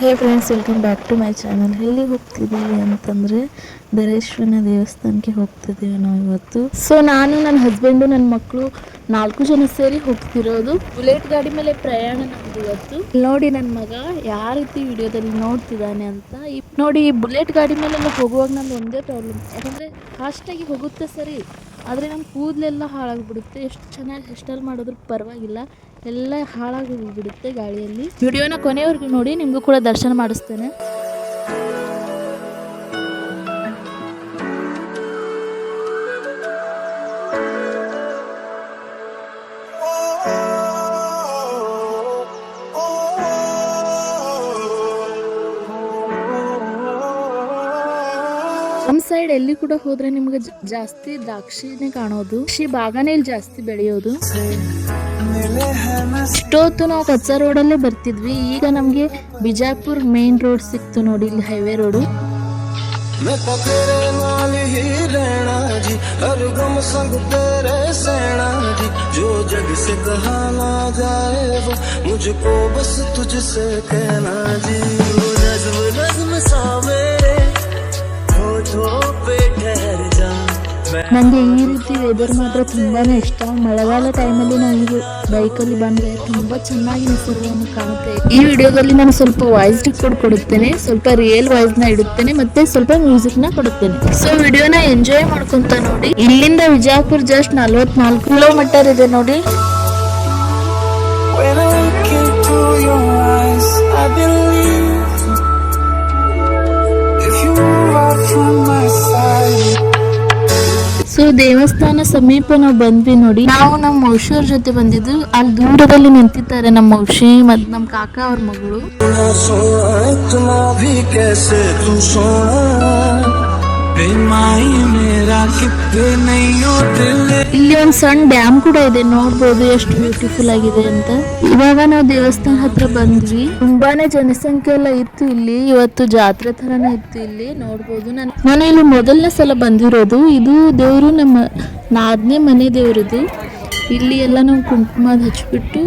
Hey friends welcome back to my channel ಎಲ್ಲಿಗೆ ಹೋಗ್ತಿದ್ದೀವಿ ಅಂತಂದರೆ ಧರೇಶ್ವರನ ದೇವಸ್ಥಾನಕ್ಕೆ ಹೋಗ್ತಿದ್ದೀವಿ ನಾವು ಇವತ್ತು. ಸೊ ನಾನು, ನನ್ನ ಹಸ್ಬೆಂಡು ನನ್ನ ಮಕ್ಕಳು ನಾಲ್ಕು ಜನ ಸೇರಿ ಹೋಗ್ತಿರೋದು. ಬುಲೆಟ್ ಗಾಡಿ ಮೇಲೆ ಪ್ರಯಾಣ ನಮ್ದು ಇವತ್ತು. ನೋಡಿ ನನ್ನ ಮಗ ಯಾವ ರೀತಿ ವಿಡಿಯೋದಲ್ಲಿ ನೋಡ್ತಿದ್ದಾನೆ ಅಂತ ನೋಡಿ ಬುಲೆಟ್ ಗಾಡಿ ಮೇಲೆಲ್ಲ ಹೋಗುವಾಗ ನಂದು ಒಂದೇ ಪ್ರಾಬ್ಲಮ್ ಯಾಕಂದರೆ ಫಾಸ್ಟಾಗಿ ಹೋಗುತ್ತೆ ಸರಿ. ಆದರೆ ನಮ್ಮ ಕೂದಲೆಲ್ಲ ಹಾಳಾಗ್ಬಿಡುತ್ತೆ. ಎಷ್ಟು ಚೆನ್ನಾಗಿ ಹೇರ್ ಮಾಡಿದ್ರು ಪರವಾಗಿಲ್ಲ. ಎಲ್ಲ ಹಾಳಾಗಿ ಹೋಗ್ಬಿಡುತ್ತೆ ಗಾಳಿಯಲ್ಲಿ. ವಿಡಿಯೋನ ಕೊನೆಯವರೆಗೂ ನೋಡಿ, ನಿಮಗೂ ಕೂಡ ದರ್ಶನ ಮಾಡಿಸ್ತೇನೆ. ಸೈಡ್ ಎಲ್ಲಿ ಕೂಡ ಹೋದ್ರೆ ನಿಮ್ಗೆ ಜಾಸ್ತಿ ದ್ರಾಕ್ಷಿನೇ ಕಾಣೋದು ದ್ರಾಕ್ಷಿ ಬಾಗಾನೇ ಇಲ್ಲಿ ಜಾಸ್ತಿ ಬೆಳೆಯೋದು ಇಷ್ಟೊತ್ತು ನಾವು ಕಚ್ಚಾ ರೋಡಲ್ಲೇ ಬರ್ತಿದ್ವಿ ಈಗ ನಮಗೆ ಬಿಜಾಪುರ್ ಮೇನ್ ರೋಡ್ ಸಿಕ್ತು ನೋಡಿ ಇಲ್ಲಿ ಹೈವೇ ರೋಡು मुझको बस तुझसे कहना जी नज्म नज्म सावे ನನಗೆ ಈ ರೀತಿ ವೆದರ್ ಮಾತ್ರ ತುಂಬಾ ಇಷ್ಟ. ಮಳೆಗಾಲ ಟೈಮಲ್ಲಿ ನಾವು ಬೈಕಲ್ಲಿ ಬಂದರೆ ತುಂಬ ಚೆನ್ನಾಗಿ ನಿಸರ್ಗವನ್ನು ಕಾಣುತ್ತೆ. ಈ ವಿಡಿಯೋದಲ್ಲಿ ನಾನು ಸ್ವಲ್ಪ ವಾಯ್ಸ್ ರೆಕಾರ್ಡ್ ಕೊಡುತ್ತೇನೆ. ಸ್ವಲ್ಪ ರಿಯಲ್ ವಾಯ್ಸ್ನ ಇಡುತ್ತೇನೆ ಮತ್ತೆ ಸ್ವಲ್ಪ ಮ್ಯೂಸಿಕ್ನ ಕೊಡುತ್ತೇನೆ. ಸೊ ವಿಡಿಯೋನ ಎಂಜಾಯ್ ಮಾಡ್ಕೊಂತ ನೋಡಿ. ಇಲ್ಲಿಂದ ವಿಜಯಪುರ ಜಸ್ಟ್ ನಲ್ವತ್ನಾಲ್ಕು ಕಿಲೋಮೀಟರ್ ಇದೆ ನೋಡಿ. ಸೊ ದೇವಸ್ಥಾನ ಸಮೀಪ ನಾವು ಬಂದ್ವಿ ನೋಡಿ. ನಾವು ನಮ್ಮ ಮೌಷಿಯವ್ರ ಜೊತೆ ಬಂದಿದ್ದು ಅಲ್ಲಿ ದೂರದಲ್ಲಿ ನಿಂತಿದ್ದಾರೆ ನಮ್ಮ ಮೌಷಿ ಮತ್ ನಮ್ಮ ಕಾಕ ಅವ್ರ ಮಗಳು. ಇಲ್ಲಿ ಒಂದು ಸಣ್ಣ ಡ್ಯಾಮ್ ಕೂಡ ಇದೆ, ನೋಡ್ಬೋದು ಎಷ್ಟು ಬ್ಯೂಟಿಫುಲ್ ಆಗಿದೆ ಅಂತ. ಇವಾಗ ನಾವು ದೇವಸ್ಥಾನ ಹತ್ರ ಬಂದ್ವಿ. ತುಂಬಾನೇ ಜನಸಂಖ್ಯೆ ಎಲ್ಲ ಇತ್ತು ಇಲ್ಲಿ. ಇವತ್ತು ಜಾತ್ರೆ ತರನೇ ಇತ್ತು ಇಲ್ಲಿ, ನೋಡ್ಬೋದು ನಾನು. ಇಲ್ಲಿ ಮೊದಲನೇ ಸಲ ಬಂದಿರೋದು. ಇದು ದೇವರು ನಮ್ಮ ನಾದನೇ ಮನೆ ದೇವ್ರದು. ಇಲ್ಲಿ ಎಲ್ಲ ನಾವು ಕುಂಕುಮ ಹಚ್ಬಿಟ್ಟು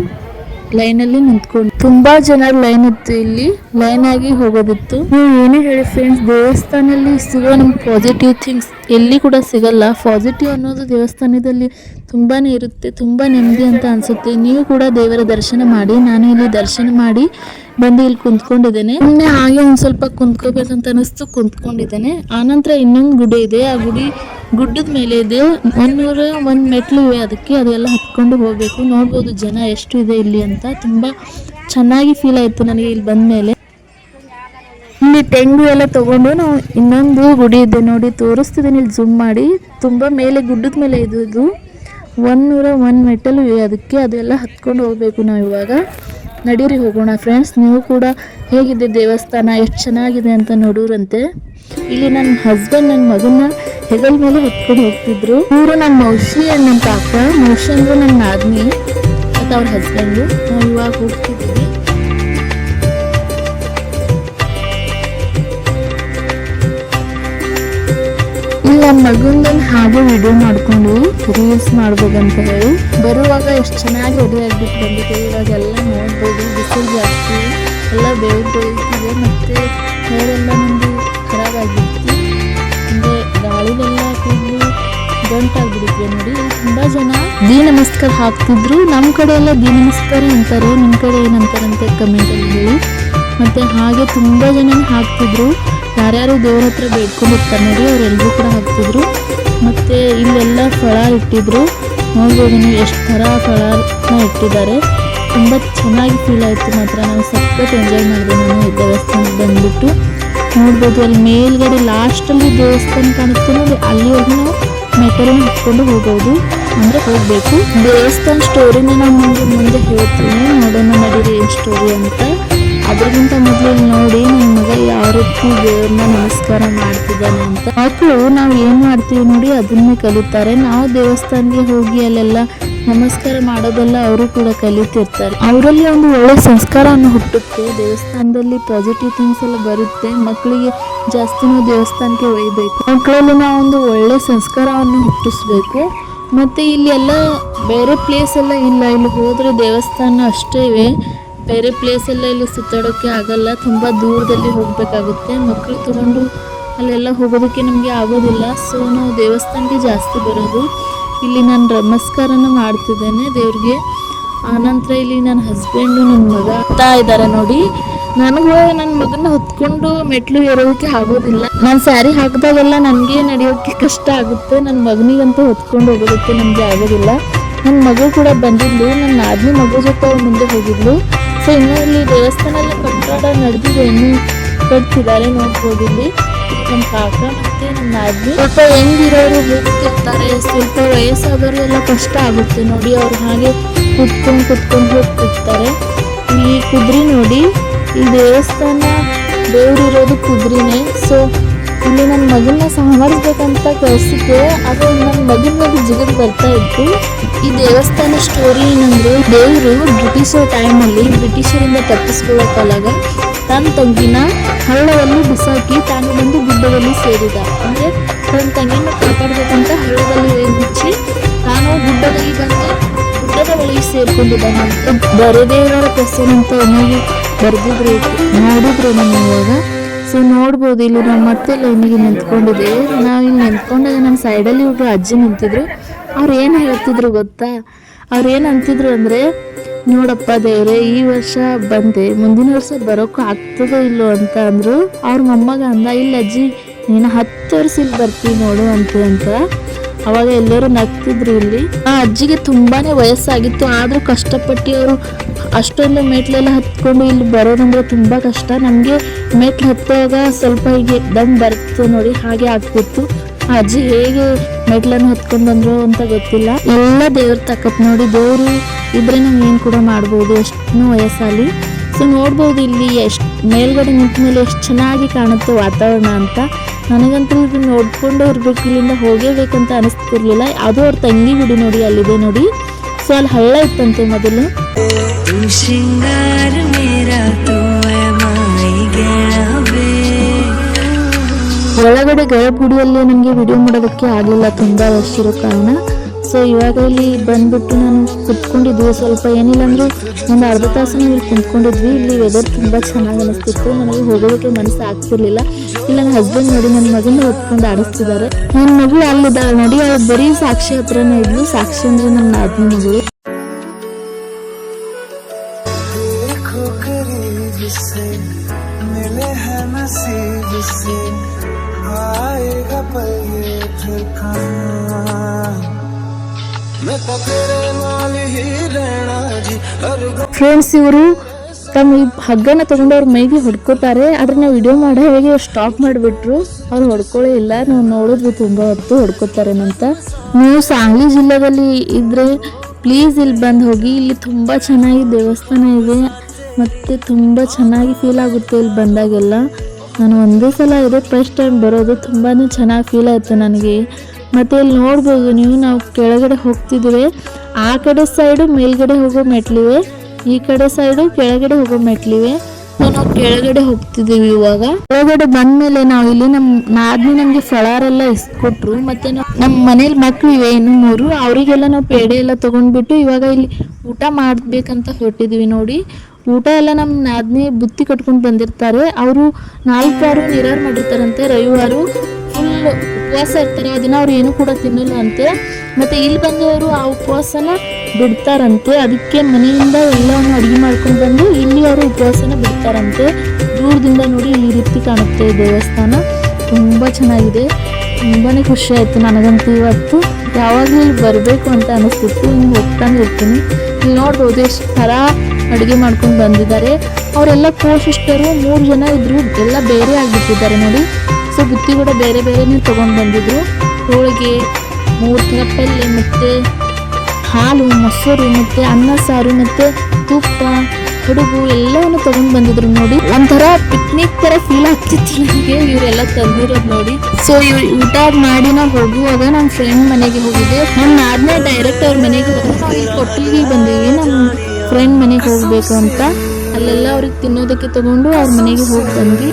ಲೈನಲ್ಲಿ ನಿಂತ್ಕೊಂಡು ತುಂಬಾ ಜನ ಲೈನ್ ಇತ್ತು ಇಲ್ಲಿ. ಲೈನ್ ಆಗಿ ಹೋಗೋದಿತ್ತು. ನೀವು ಏನೇ ಹೇಳಿ ಫ್ರೆಂಡ್ಸ್ ದೇವಸ್ಥಾನದಲ್ಲಿ ಸಿಗೋ ನಮ್ಗೆ ಪಾಸಿಟಿವ್ ಥಿಂಗ್ಸ್ ಎಲ್ಲಿ ಕೂಡ ಸಿಗಲ್ಲ. ಪಾಸಿಟಿವ್ ಅನ್ನೋದು ದೇವಸ್ಥಾನದಲ್ಲಿ ತುಂಬಾನೇ ಇರುತ್ತೆ, ತುಂಬಾ ನೆಮ್ಮದಿ ಅಂತ ಅನ್ಸುತ್ತೆ. ನೀವು ಕೂಡ ದೇವರ ದರ್ಶನ ಮಾಡಿ, ನಾನು ಇಲ್ಲಿ ದರ್ಶನ ಮಾಡಿ ಬಂದು ಇಲ್ಲಿ ಕುಂತ್ಕೊಂಡಿದ್ದೇನೆ. ಸುಮ್ಮನೆ ಹಾಗೆ ಒಂದ್ ಸ್ವಲ್ಪ ಕುಂತ್ಕೋಬೇಕಂತ ಅನಿಸ್ತು, ಕುಂತ್ಕೊಂಡಿದ್ದೇನೆ. ಆನಂತರ ಇನ್ನೊಂದು ಗುಡಿ ಇದೆ. ಆ ಗುಡಿ ಗುಡ್ಡದ ಮೇಲೆ ಇದೆ. ಒಂದೂರ ಒಂದು ಮೆಟ್ಲು ಇವೆ ಅದಕ್ಕೆ, ಅದೆಲ್ಲ ಹತ್ಕೊಂಡು ಹೋಗಬೇಕು. ನೋಡ್ಬೋದು ಜನ ಎಷ್ಟು ಇದೆ ಇಲ್ಲಿ ಅಂತ. ತುಂಬ ಚೆನ್ನಾಗಿ ಫೀಲ್ ಆಯಿತು ನನಗೆ ಇಲ್ಲಿ ಬಂದ ಮೇಲೆ ಇಲ್ಲಿ ತೆಂಗು ಎಲ್ಲ ತೊಗೊಂಡು ನಾವು ಇನ್ನೊಂದು ಗುಡಿ ಇದೆ ನೋಡಿ, ತೋರಿಸ್ತಿದ್ದೀನಿ ಇಲ್ಲಿ ಜೂಮ್ ಮಾಡಿ. ತುಂಬ ಮೇಲೆ ಗುಡ್ಡದ ಮೇಲೆ ಇದು ಇದು. ಒಂದೂರ ಒಂದು ಮೆಟ್ಟಲು ಇವೆ ಅದಕ್ಕೆ, ಅದೆಲ್ಲ ಹತ್ಕೊಂಡು ಹೋಗಬೇಕು ನಾವು ಇವಾಗ. ನಡೀರಿ ಹೋಗೋಣ ಫ್ರೆಂಡ್ಸ್ ನೀವು ಕೂಡ ಹೇಗಿದೆ ದೇವಸ್ಥಾನ? ಎಷ್ಟು ಚೆನ್ನಾಗಿದೆ ಅಂತ ನೋಡೋರಂತೆ. ಇಲ್ಲಿ ನನ್ನ ಹಸ್ಬೆಂಡ್ ನನ್ನ ಮಗನ ಹೆಗಲ ಮೇಲೆ ಹೊತ್ಕೊಂಡು ಹೋಗ್ತಿದ್ರು. ಇವರು ನನ್ನ ಮೌಶಿ and ನನ್ನ ಪಾಪ ಮೌಶಿ ಅಂದ್ರೆ ನನ್ನ ನಾದ್ನಿ. ಮತ್ತು ಅವ್ರ ಹಸ್ಬೆಂಡು ನಾವು ಇವಾಗ ಹೋಗ್ತಿದ್ದೀವಿ. ಇಲ್ಲಿ ನನ್ನ ಮಗಂದೊಂದು ಹಾಗೆ ವಿಡಿಯೋ ಮಾಡ್ಕೊಂಡು ರೀಲ್ಸ್ ಮಾಡ್ಬೋದಂತ ಹೇಳಿ. ಬರುವಾಗ ಎಷ್ಟು ಚೆನ್ನಾಗಿ ರೆಡಿ ಆಗ್ಬಿಟ್ಟು ಬಂದಿದೆ. ಇವಾಗೆಲ್ಲ ನೋಡ್ಬೋದು. ಗಂಟಾಗ್ಬಿಟ್ಟಿದ್ವಿ ನೋಡಿ, ತುಂಬಾ ಜನ ದೀ ನಮಸ್ಕಾರ ಹಾಕ್ತಿದ್ರು. ನಮ್ಮ ಕಡೆ ಎಲ್ಲ ದೀ ನಮಸ್ಕಾರ ಅಂತಾರೆ ನಿಮ್ಮ ಕಡೆ ಏನಂತಾರೆ ಅಂತ ಕಮೆಂಟಲ್ಲಿ ಹೇಳಿ. ಮತ್ತೆ ಹಾಗೆ ತುಂಬಾ ಜನ ಹಾಕ್ತಿದ್ರು. ಯಾರ್ಯಾರು ದೇವ್ರ ಹತ್ರ ಬೇಡ್ಕೊಂಡಿರ್ತಾರೆ ನೋಡಿ ಅವರೆಲ್ಲರೂ ಕೂಡ ಹಾಕ್ತಿದ್ರು. ಮತ್ತೆ ಇಲ್ಲೆಲ್ಲ ಫಳ ಇಟ್ಟಿದ್ರು. ನೋಡ್ಬೋದು ನೀವು ಎಷ್ಟು ಥರ ಫಳನ ಇಟ್ಟಿದ್ದಾರೆ. ತುಂಬ ಚೆನ್ನಾಗಿ ಫೀಲ್ ಆಯಿತು ಮಾತ್ರ. ನಾವು ಸಖತ್ ಎಂಜಾಯ್ ಮಾಡಿದೆ ನಾನು ಈ ದೇವಸ್ಥಾನಕ್ಕೆ ಬಂದ್ಬಿಟ್ಟು. ನೋಡ್ಬೋದು ಅಲ್ಲಿ ಮೇಲ್ಗಡೆ ಲಾಸ್ಟಲ್ಲಿ ದೇವಸ್ಥಾನ ಕಾಣುತ್ತೆ ನೋಡಿ ಅಲ್ಲಿ ಹೋಗಿ ನಾವು ಮೆಟಲನ್ನು ಹಿಡ್ಕೊಂಡು ಹೋಗೋದು ಅಂದ್ರೆ ಹೋಗ್ಬೇಕು. ದೇವಸ್ಥಾನ ಸ್ಟೋರಿನ ನಾವು ಮುಂದೆ ಮುಂದೆ ಹೇಳ್ತೀನಿ. ನೋಡೋಣ ನಡೀರಿ ಏನು ಸ್ಟೋರಿ ಅಂತ. ಅದ್ರಗಿಂತ ಮೊದಲು ನೋಡಿ ನನ್ನ ಮಗ ಯಾವ ದೇವ್ರನ್ನ ನಮಸ್ಕಾರ ಮಾಡ್ತಿದ್ದಾನೆ ಅಂತ. ಮಕ್ಕಳು ನಾವು ಏನು ಮಾಡ್ತೀವಿ ನೋಡಿ, ಅದನ್ನೇ ಕಲಿತಾರೆ. ನಾವು ದೇವಸ್ಥಾನಕ್ಕೆ ಹೋಗಿ ಅಲ್ಲೆಲ್ಲ ನಮಸ್ಕಾರ ಮಾಡೋದೆಲ್ಲ ಅವರು ಕೂಡ ಕಲಿತಿರ್ತಾರೆ. ಅವರಲ್ಲಿ ಒಂದು ಒಳ್ಳೆ ಸಂಸ್ಕಾರವನ್ನು ಹುಟ್ಟುತ್ತೆ. ದೇವಸ್ಥಾನದಲ್ಲಿ ಪಾಸಿಟಿವ್ ಥಿಂಗ್ಸ್ ಎಲ್ಲ ಬರುತ್ತೆ. ಮಕ್ಕಳಿಗೆ ಜಾಸ್ತಿನೂ ದೇವಸ್ಥಾನಕ್ಕೆ ಒಯ್ಯಬೇಕು ಮಕ್ಕಳಲ್ಲಿ ನಾವು ಒಂದು ಒಳ್ಳೆ ಸಂಸ್ಕಾರವನ್ನು ಹುಟ್ಟಿಸ್ಬೇಕು. ಮತ್ತು ಇಲ್ಲಿ ಎಲ್ಲ ಬೇರೆ ಪ್ಲೇಸ್ ಎಲ್ಲ ಇಲ್ಲ. ಇಲ್ಲಿ ಹೋದರೆ ದೇವಸ್ಥಾನ ಅಷ್ಟೇ ಇವೆ. ಬೇರೆ ಪ್ಲೇಸ್ ಎಲ್ಲ ಇಲ್ಲಿ ಸುತ್ತಾಡೋಕ್ಕೆ ಆಗಲ್ಲ. ತುಂಬ ದೂರದಲ್ಲಿ ಹೋಗಬೇಕಾಗುತ್ತೆ. ಮಕ್ಕಳು ತಗೊಂಡು ಅಲ್ಲೆಲ್ಲ ಹೋಗೋದಕ್ಕೆ ನಮಗೆ ಆಗೋದಿಲ್ಲ. ಸೊ ನಾವು ದೇವಸ್ಥಾನಕ್ಕೆ ಜಾಸ್ತಿ ಬರೋದು. ಇಲ್ಲಿ ನಾನು ನಮಸ್ಕಾರನ ಮಾಡ್ತಿದ್ದೇನೆ ದೇವ್ರಿಗೆ. ಆನಂತರ ಇಲ್ಲಿ ನನ್ನ ಹಸ್ಬೆಂಡು ನನ್ನ ಮಗ ಆಗ್ತಾ ಇದ್ದಾರೆ ನೋಡಿ. ನನಗೂ ನನ್ನ ಮಗನ ಹೊತ್ಕೊಂಡು ಮೆಟ್ಲು ಏರೋದಕ್ಕೆ ಆಗೋದಿಲ್ಲ. ನಾನು ಸ್ಯಾರಿ ಹಾಕಿದಾಗೆಲ್ಲ ನನಗೆ ನಡೆಯೋಕ್ಕೆ ಕಷ್ಟ ಆಗುತ್ತೆ. ನನ್ನ ಮಗನಿಗಂತೂ ಹೊತ್ಕೊಂಡು ಹೋಗೋದಕ್ಕೆ ನನಗೆ ಆಗೋದಿಲ್ಲ. ನನ್ನ ಮಗು ಕೂಡ ಬಂದಿದ್ಲು. ನನ್ನ ಆದ್ಮಿ ಮಗು ಜೊತೆ ಮುಂದೆ ಹೋಗಿದ್ಲು. ಸೊ ಇನ್ನೂ ಇಲ್ಲಿ ದೇವಸ್ಥಾನ ಎಲ್ಲ ಕಟ್ಟಡ ನಡೆದಿದೆ. ಇನ್ನೂ ಕಟ್ತಿದ್ದಾರೆ ನೋಡ್ಬೋದು ಕಾಕ ಮತ್ತೆ ನಮ್ಮ ಅಜ್ಜಿ. ಸ್ವಲ್ಪ ಹೆಂಗಿರೋರು ಹೋಗ್ತಿರ್ತಾರೆ, ಸ್ವಲ್ಪ ವಯಸ್ಸಾದವರು ಎಲ್ಲ ಕಷ್ಟ ಆಗುತ್ತೆ ನೋಡಿ, ಅವ್ರು ಹಾಗೆ ಕುತ್ಕೊಂಡು ಕುತ್ಕೊಂಡು ಹೋಗ್ತಿರ್ತಾರೆ. ಈ ಕುದ್ರಿ ನೋಡಿ, ಈ ದೇವಸ್ಥಾನ, ದೇವರಿರೋದು ಕುದ್ರಿನೇ. ಸೊ ಇಲ್ಲಿ ನನ್ನ ಮಗನ್ನ ಸಂಹರಿಸ್ಬೇಕಂತ ಕಳಿಸಿದ್ದೆ ಅದು ನನ್ನ ಮಗನ ಮಗು ಜಿಗಿದು ಬರ್ತಾ ಇತ್ತು. ಈ ದೇವಸ್ಥಾನ ಸ್ಟೋರಿ ಏನಂದ್ರೆ, ದೇವರು ಬ್ರಿಟಿಷರ್ ಟೈಮಲ್ಲಿ ಬ್ರಿಟಿಷರಿಂದ ತಪ್ಪಿಸ್ಕೊಳ್ಳೋ ಕಾಲಾಗ ತನ್ನ ತಂಗಿನ ಹಳ್ಳವನ್ನು ಬಿಸಾಕಿ ತಾನು ಬಂದು ಗುಡ್ಡದಲ್ಲಿ ಸೇರಿದ. ಅಂದ್ರೆ ತನ್ನ ತಂಗಿನ ಕಾಪಾಡಬೇಕಂತ ಹಳ್ಳದಲ್ಲಿ ಮುಚ್ಚಿ ತಾನು ಗುಡ್ಡದಲ್ಲಿ ಬಂದು ಗುಡ್ಡದ ಒಳಗೆ ಸೇರ್ಕೊಂಡಿದ್ದಾನೆ. ಅಂತ ಬರದೇವರ ಕ್ವಶನ್ ಅಂತ ಒಮ್ಮೆಗೆ ಬರ್ದಿದ್ರು ನೋಡಿದ್ರು ನಾನು ಇವಾಗ? ಸೊ ನೋಡ್ಬೋದು, ಇಲ್ಲಿ ನಮ್ಮ ಮತ್ತೆ ಲೈನಿಗೆ ನಿಂತ್ಕೊಂಡಿದೆ ನಾವು ಇಲ್ಲಿ ನಿಂತ್ಕೊಂಡಾಗ ನಮ್ಮ ಸೈಡಲ್ಲಿ ಒಬ್ಬರು ಅಜ್ಜಿ ನಿಂತಿದ್ರು. ಅವ್ರು ಏನು ಹೇಳ್ತಿದ್ರು ಗೊತ್ತಾ? ಅವ್ರು ಏನು ಅಂತಿದ್ರು ಅಂದರೆ, ನೋಡಪ್ಪ ದೇವ್ರೆ, ಈ ವರ್ಷ ಬಂದೆ, ಮುಂದಿನ ವರ್ಷ ಬರೋಕ್ಕೂ ಆಗ್ತದೋ ಇಲ್ಲೋ ಅಂತ ಅಂದರು. ಅವ್ರ ಮೊಮ್ಮಗ ಅಂದ, ಇಲ್ಲ ಅಜ್ಜಿ, ನೀನು ಹತ್ತು ವರ್ಷ ಇಲ್ಲಿ ಬರ್ತೀವಿ ನೋಡು ಅಂತ ಅಂತ. ಅವಾಗ ಎಲ್ಲರೂ ನಗ್ತಿದ್ರು ಇಲ್ಲಿ. ಆ ಅಜ್ಜಿಗೆ ತುಂಬಾನೇ ವಯಸ್ಸಾಗಿತ್ತು, ಆದ್ರೂ ಕಷ್ಟಪಟ್ಟು ಅವರು ಅಷ್ಟೊಂದು ಮೆಟ್ಲೆಲ್ಲ ಹತ್ಕೊಂಡು ಇಲ್ಲಿ ಬರೋದಂದ್ರೆ ತುಂಬಾ ಕಷ್ಟ. ನಮಗೆ ಮೆಟ್ಲು ಹತ್ತುವಾಗ ಸ್ವಲ್ಪ ಹೀಗೆ ದಮ್ ಬರ್ತು ನೋಡಿ, ಹಾಗೆ ಆಗ್ತಿತ್ತು. ಆ ಅಜ್ಜಿ ಹೇಗೆ ಮೆಟ್ಲನ್ನು ಹತ್ಕೊಂಡ್ ಬಂದ್ರು ಅಂತ ಗೊತ್ತಿಲ್ಲ. ಎಲ್ಲ ದೇವ್ರ ತಕ್ಕಪ್ ನೋಡಿ, ದೇವ್ರು ಇದ್ರೆ ನಾವು ಏನ್ ಕೂಡ ಮಾಡ್ಬೋದು ಎಷ್ಟು ವಯಸ್ಸಲ್ಲಿ. ಸೊ ನೋಡ್ಬೋದು ಇಲ್ಲಿ ಎಷ್ಟು ಮೇಲ್ಗಡೆ ನಿಂತ ಮೇಲೆ ಎಷ್ಟು ಚೆನ್ನಾಗಿ ಕಾಣುತ್ತೆ ವಾತಾವರಣ ಅಂತ. ನನಗಂತೂ ಇದು ನೋಡ್ಕೊಂಡು ಇರ್ಬೇಕು ಇಲ್ಲಿಂದ ಹೋಗೇಬೇಕಂತ ಅನಿಸ್ತಿರ್ಲಿಲ್ಲ. ಅದು ಅವ್ರ ತಂಗಿ ಬಿಡಿ ನೋಡಿ ಅಲ್ಲಿದೆ ನೋಡಿ. ಸೊ ಅಲ್ಲಿ ಹಳ್ಳ ಇತ್ತಂತೆ ಮೊದಲು. ಒಳಗಡೆ ಗರ್ಭಗುಡಿಯಲ್ಲಿ ನಮಗೆ ವಿಡಿಯೋ ಮಾಡೋದಕ್ಕೆ ಆಗಲಿಲ್ಲ ತುಂಬ ರಶ್ ಇರೋ ಕಾರಣ. ಸೊ ಇವಾಗ ಇಲ್ಲಿ ಬಂದ್ಬಿಟ್ಟು ನಾನು ಕುತ್ಕೊಂಡಿದ್ವಿ ಸ್ವಲ್ಪ ಏನಿಲ್ಲ ಅಂದ್ರೂ ಒಂದು ಅರ್ಧ ತಾಸು ನಾವು ಇಲ್ಲಿ ಕುತ್ಕೊಂಡಿದ್ವಿ ಇಲ್ಲಿ ವೆದರ್ ತುಂಬಾ ಚೆನ್ನಾಗಿ ಅನಿಸ್ತಿತ್ತು ನನಗೆ ಹೋಗೋದಕ್ಕೆ ಮನಸ್ಸು ಆಗ್ತಿರ್ಲಿಲ್ಲ ಇಲ್ಲ ನನ್ನ ಹಸ್ಬೆಂಡ್ ನೋಡಿ ನನ್ನ ಮಗನ ಹೊತ್ಕೊಂಡು ಆಡಿಸ್ತಿದ್ದಾರೆ ನನ್ನ ಮಗು ಅಲ್ಲಿದ್ದಾಳೆ ನೋಡಿ ಅವಳು ಬರೀ ಸಾಕ್ಷಿ ಹತ್ರನೇ ಇದ್ಲು ಸಾಕ್ಷಿ ಅಂದ್ರೆ ನನ್ನ ಆದ್ಮಿ ಮಗಳು देखो करीब से मिले हैं नसीब से आएगा पल ये फिर कहाँ ಫ್ರೆಂಡ್ಸ್ ಇವರು ತಮ್ಮ ಹಗ್ಗನ ತಗೊಂಡು ಅವ್ರ ಮೈಗೆ ಹೊಡ್ಕೋತಾರೆ. ಆದ್ರೆ ನಾವು ವಿಡಿಯೋ ಮಾಡೋ ಹೇಗೆ ಸ್ಟಾಪ್ ಮಾಡಿಬಿಟ್ರು. ಅವ್ರು ಹೊಡ್ಕೊಳ್ಳೇ ಇಲ್ಲ. ನಾವು ನೋಡಿದ್ವಿ ತುಂಬಾ ಹೊತ್ತು ಹೊಡ್ಕೋತಾರೇನಂತ. ನೀವು ಸಾಂಗ್ಲಿ ಜಿಲ್ಲೆಯಲ್ಲಿ ಇದ್ರೆ ಪ್ಲೀಸ್ ಇಲ್ಲಿ ಬಂದು ಹೋಗಿ. ಇಲ್ಲಿ ತುಂಬಾ ಚೆನ್ನಾಗಿ ದೇವಸ್ಥಾನ ಇದೆ. ಮತ್ತೆ ತುಂಬಾ ಚೆನ್ನಾಗಿ ಫೀಲ್ ಆಗುತ್ತೆ ಇಲ್ಲಿ ಬಂದಾಗೆಲ್ಲ. ನಾನು ಒಂದೇ ಸಲ ಇದೆ ಫಸ್ಟ್ ಟೈಮ್ ಬರೋದು. ತುಂಬಾ ಚೆನ್ನಾಗಿ ಫೀಲ್ ಆಯಿತು ನನಗೆ. ಮತ್ತೆ ಇಲ್ಲಿ ನೋಡ್ಬೋದು, ನೀವು ನಾವು ಕೆಳಗಡೆ ಹೋಗ್ತಿದ್ದೀವಿ ಆ ಕಡೆ ಸೈಡು ಮೇಲ್ಗಡೆ ಹೋಗೋ ಮೆಟ್ಲಿವೆ. ಈ ಕಡೆ ಸೈಡು ಕೆಳಗಡೆ ಹೋಗೋ ಮೆಟ್ಲಿವೆ. ನಾವು ಕೆಳಗಡೆ ಹೋಗ್ತಿದ್ದೀವಿ ಇವಾಗ. ಕೆಳಗಡೆ ಬಂದ್ಮೇಲೆ ನಾವು ಇಲ್ಲಿ ನಮ್ಮ ನಾದ್ನಿ ನಮ್ಗೆ ಫಳಾರೆಲ್ಲ ಇಸ್ಕೊಟ್ರು. ಮತ್ತೆ ನಮ್ಮ ಮನೇಲಿ ಮಕ್ಳು ಇವೆ ಇನ್ನು ಮೂರು. ಅವರಿಗೆಲ್ಲ ನಾವು ಪೇಡೆ ಎಲ್ಲ ತಗೊಂಡ್ಬಿಟ್ಟು ಇವಾಗ ಇಲ್ಲಿ ಊಟ ಮಾಡ್ಬೇಕಂತ ಹೊರಟಿದೀವಿ ನೋಡಿ. ಊಟ ಎಲ್ಲ ನಮ್ಮ ನಾದ್ನಿ ಬುತ್ತಿ ಕಟ್ಕೊಂಡು ಬಂದಿರ್ತಾರೆ. ಅವರು ನಾಲ್ಕಾರು ನಿರಾರ್ ಮಾಡಿರ್ತಾರಂತೆ ರವಿವಾರು. ಫುಲ್ ಉಪವಾಸ ಇರ್ತಾರೆ ಆ ದಿನ ಅವ್ರು ಏನು ಕೂಡ ತಿನ್ನಲ್ಲ ಅಂತೆ. ಮತ್ತೆ ಇಲ್ಲಿ ಬಂದವರು ಆ ಉಪವಾಸನ ಬಿಡ್ತಾರಂತೆ. ಅದಕ್ಕೆ ಮನೆಯಿಂದ ಎಲ್ಲವನ್ನು ಅಡುಗೆ ಮಾಡ್ಕೊಂಡು ಬಂದು ಇಲ್ಲಿ ಅವರು ಉಪವಾಸನ ಬಿಡ್ತಾರಂತೆ. ದೂರದಿಂದ ನೋಡಿ ಈ ರೀತಿ ಕಾಣುತ್ತೆ ದೇವಸ್ಥಾನ. ತುಂಬ ಚೆನ್ನಾಗಿದೆ. ತುಂಬಾ ಖುಷಿ ಆಯಿತು ನನಗಂತೂ ಇವತ್ತು. ಯಾವಾಗಲೂ ಇಲ್ಲಿ ಬರಬೇಕು ಅಂತ ಅನಿಸ್ತಿತ್ತು. ಹಿಂಗೆ ಹೋಗ್ತಾನೆ ಇರ್ತೀನಿ. ಇಲ್ಲಿ ನೋಡ್ಬೋದು ಎಷ್ಟು ಥರ ಅಡುಗೆ ಮಾಡ್ಕೊಂಡು ಬಂದಿದ್ದಾರೆ. ಅವರೆಲ್ಲ ಕೋ ಸಿಸ್ಟರು ಮೂರು ಜನ ಇದ್ದರು ಎಲ್ಲ ಬೇರೆ ಆಗಿಬಿಟ್ಟಿದ್ದಾರೆ ನೋಡಿ. ಸೊ ಬುತ್ತಿ ಕೂಡ ಬೇರೆ ಬೇರೆನೆ ತೊಗೊಂಡು ಬಂದಿದ್ರು. ಹೋಳಿಗೆ ಮೂರು ಥರ ಪಲ್ಯ ಮತ್ತು ಹಾಲು, ಮೊಸರು ಮತ್ತು ಅನ್ನ, ಸಾರು ಮತ್ತು ತುಪ್ಪ, ಕಡುಬು ಎಲ್ಲವನ್ನು ತಗೊಂಡ್ ಬಂದಿದ್ರು ನೋಡಿ. ಒಂಥರ ಪಿಕ್ನಿಕ್ ತರ ಫೀಲ್ ಆಗ್ತಿತ್ತು ನನಗೆ. ಇವರೆಲ್ಲ ತಂದಿರೋದು ನೋಡಿ. ಸೊ ಇವ್ರು ಊಟ ಮಾಡಿ ನಾವು ಹೋಗುವಾಗ ನಮ್ಮ ಫ್ರೆಂಡ್ ಮನೆಗೆ ಹೋಗಿದ್ದೆ. ನಾನು ಆದ್ಮೇಲೆ ಡೈರೆಕ್ಟ್ ಅವ್ರ ಮನೆಗೆ ಕೊಟ್ಟಿಗೆ ಬಂದೀವಿ. ನಮ್ಮ ಫ್ರೆಂಡ್ ಮನೆಗೆ ಹೋಗ್ಬೇಕು ಅಂತ. ಅಲ್ಲೆಲ್ಲ ಅವ್ರಿಗೆ ತಿನ್ನೋದಕ್ಕೆ ತಗೊಂಡು ಅವ್ರ ಮನೆಗೆ ಹೋಗಿ ಬಂದ್ವಿ.